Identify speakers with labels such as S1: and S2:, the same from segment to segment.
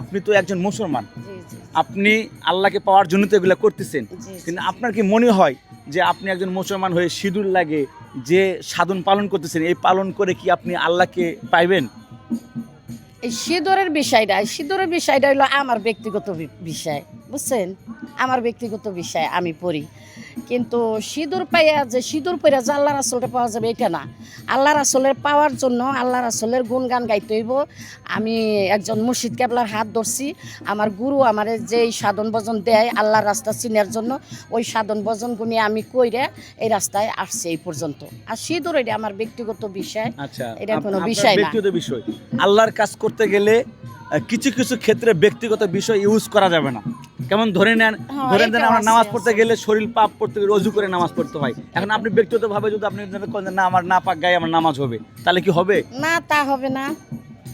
S1: আপনি তো একজন মুসলমান। আপনি আল্লাহকে পাওয়ার জন্য তো এগুলো করতেছেন। কিন্তু আপনার কি মনে হয় যে আপনি একজন মুসলমান হয়ে সিঁদুর লাগে যে সাধন পালন করতেছেন এই পালন করে কি আপনি আল্লাহকে পাইবেন?
S2: এই সিঁদুরের বিষয়টা সিঁদুরের বিষয়টা হলো আমার ব্যক্তিগত বিষয়। বুঝছেন? আমার ব্যক্তিগত বিষয় আমি পড়ি। কিন্তু সিঁদুর পাইয়া যে সিঁদুর পাইয়া যে আল্লাহ রাসুলটা পাওয়া যাবে এটা না। আল্লাহ রাসুলের পাওয়ার জন্য আল্লাহ রাসুলের গুণগান গাইতে হইব। আমি একজন মুর্শিদ কেবলার হাত ধরছি। আমার গুরু আমার যেই সাধন ভজন দেয় আল্লাহর রাস্তা চিনার জন্য ওই সাধন ভজন গুণে আমি কইরে এই রাস্তায় আসছি এই পর্যন্ত। আর সিঁদুর এটা আমার ব্যক্তিগত বিষয়।
S1: আচ্ছা
S2: এটা কোনো বিষয় না।
S1: ব্যক্তিগত বিষয়। আল্লাহর কাজ করতে গেলে কিছু কিছু ক্ষেত্রে ব্যক্তিগত বিষয় ইউজ করা যাবে না। কেমন ধরে নেন
S2: হ্যাঁ,
S1: ধরেন দেন আমরা নামাজ পড়তে গেলে শরীর পাপ পড়তে গেলে অজু করে নামাজ পড়তে হয়। এখন আপনি ব্যক্তিগত ভাবে যদি আপনি না আমার না পাক গায়ে আমার নামাজ হবে তাহলে কি হবে?
S2: না তা হবে না।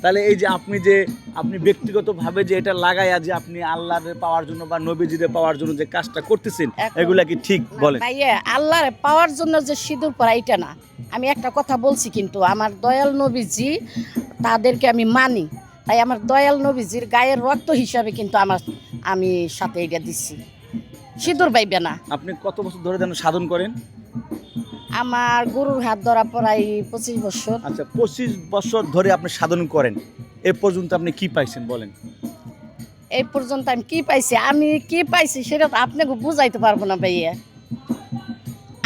S1: তাহলে এই যে আপনি যে আপনি ব্যক্তিগত ভাবে যে এটা লাগাইয়া যে আপনি আল্লাহর পাওয়ার জন্য বা নবীজিদের পাওয়ার জন্য যে কাজটা করতেছেন এগুলা কি ঠিক? বলেন।
S2: ভাইয়া আল্লাহর পাওয়ার জন্য যে সিঁদুর পরা এটা না। আমি একটা কথা বলছি কিন্তু আমার দয়াল নবীজি তাদেরকে আমি মানি। তাই আমার দয়াল নবীজির গায়ের রক্ত হিসাবে কিন্তু আমার আমি সাথে এটা দিচ্ছি সিঁদুর পাইবে না।
S1: আপনি কত বছর ধরে যেন সাধন করেন?
S2: আমার গরুর হাত ধরা প্রায় পঁচিশ বছর।
S1: আচ্ছা পঁচিশ বছর ধরে আপনি সাধন করেন। এ পর্যন্ত আপনি কি পাইছেন বলেন?
S2: এই পর্যন্ত আমি কি পাইছি? আমি কি পাইছি সেটা তো আপনাকে বুঝাইতে পারব না ভাইয়া।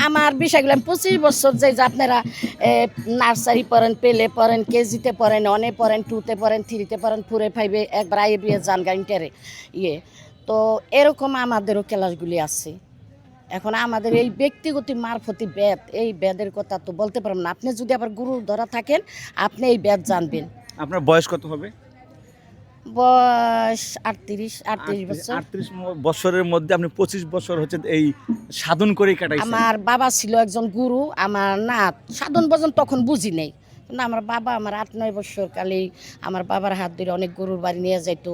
S2: আমার বিষয়গুলো পঁচিশ বছর যে আপনারা নার্সারি পড়েন, পেলে পড়েন, কেজিতে পড়েন অনে পড়েন টুতে পড়েন থ্রিতে পড়েন ফোরে ফাইভে একবার আইয়ে বিয়ে যান গাড়িটারে ইয়ে। তো এরকম আমাদেরও ক্লাসগুলি আছে। এখন আমাদের এই ব্যক্তিগত মারফতি বেদ, এই বেদের কথা তো বলতে পারবেন না। আপনি যদি আবার গুরু ধরা থাকেন, আপনি এই বেদ জানবেন।
S1: আপনার বয়স কত হবে?
S2: বয়স আটত্রিশ আটত্রিশ বছর।
S1: আটত্রিশ বছরের মধ্যে আপনি পঁচিশ বছর হচ্ছে এই সাধন করেই কাটাইছেন।
S2: আমার বাবা ছিল একজন গুরু আমার না সাধন ভজন তখন বুঝি নেই। কিন্তু আমার বাবা আমার আট নয় বছর কালেই আমার বাবার হাত ধরে অনেক গরুর বাড়ি নিয়ে যাইতো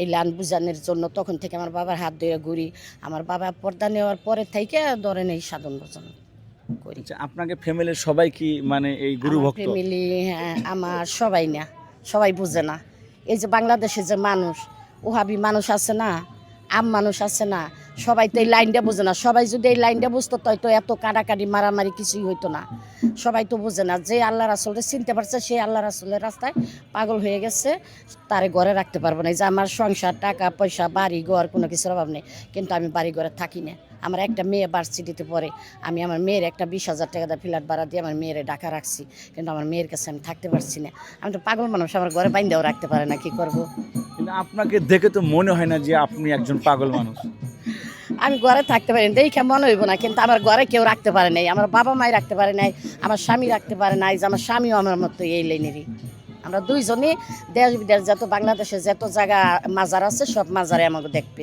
S2: এই লান বুঝানোর জন্য। তখন থেকে আমার বাবার হাত ধরে ঘুরি। আমার বাবা পর্দা নেওয়ার পরে থেকে ধরেন এই সাধন ভজন করি।
S1: আচ্ছা, আপনাকে ফ্যামিলির সবাই কি মানে এই গুরু ভক্ত?
S2: ফ্যামিলি হ্যাঁ আমার সবাই না সবাই বুঝে না। এই যে বাংলাদেশে যে মানুষ ওহাবি মানুষ আছে না? আম মানুষ আছে না? সবাই তো এই লাইনটা বোঝে না। সবাই যদি এই লাইনটা বুঝতো, তো এত কাটাকাটি মারামারি কিছুই হইতো না। সবাই তো বোঝে না যে আল্লাহ রাসুলটা চিনতে পারছে সেই আল্লাহ রাসুলের রাস্তায় পাগল হয়ে গেছে, তারে ঘরে রাখতে পারব না। যে আমার সংসার, টাকা, পয়সা, বাড়ি, ঘর, কোনো কিছুর অভাব নেই। কিন্তু আমি বাড়ি ঘরে থাকি না। আমার একটা মেয়ে ভার্সিটিতে পড়ে। আমি আমার মেয়ের একটা বিশ হাজার টাকা দিয়ে ফ্ল্যাট ভাড়া দিয়ে আমার মেয়ের ঢাকা রাখছি। কিন্তু আমার মেয়ের কাছে আমি থাকতে পারছি না। আমি তো পাগল মানুষ, আমার ঘরে বাইন্দাও রাখতে পারে না, কি করব?
S1: আপনাকে দেখে তো মনে হয় না যে আপনি একজন পাগল মানুষ।
S2: আমি ঘরে থাকতে পারি দেখে মনে হইব না, কিন্তু আমার ঘরে কেউ রাখতে পারে নাই, আমার বাবা মাই রাখতে পারে নাই, আমার স্বামী রাখতে পারে নাই, যে আমার স্বামীও আমার মতো এই লাইনেরই আমরা দুইজনই দেশ বিদেশ যত বাংলাদেশে যত জায়গা মাজার আছে, সব মাজারে আমাকে দেখবেন।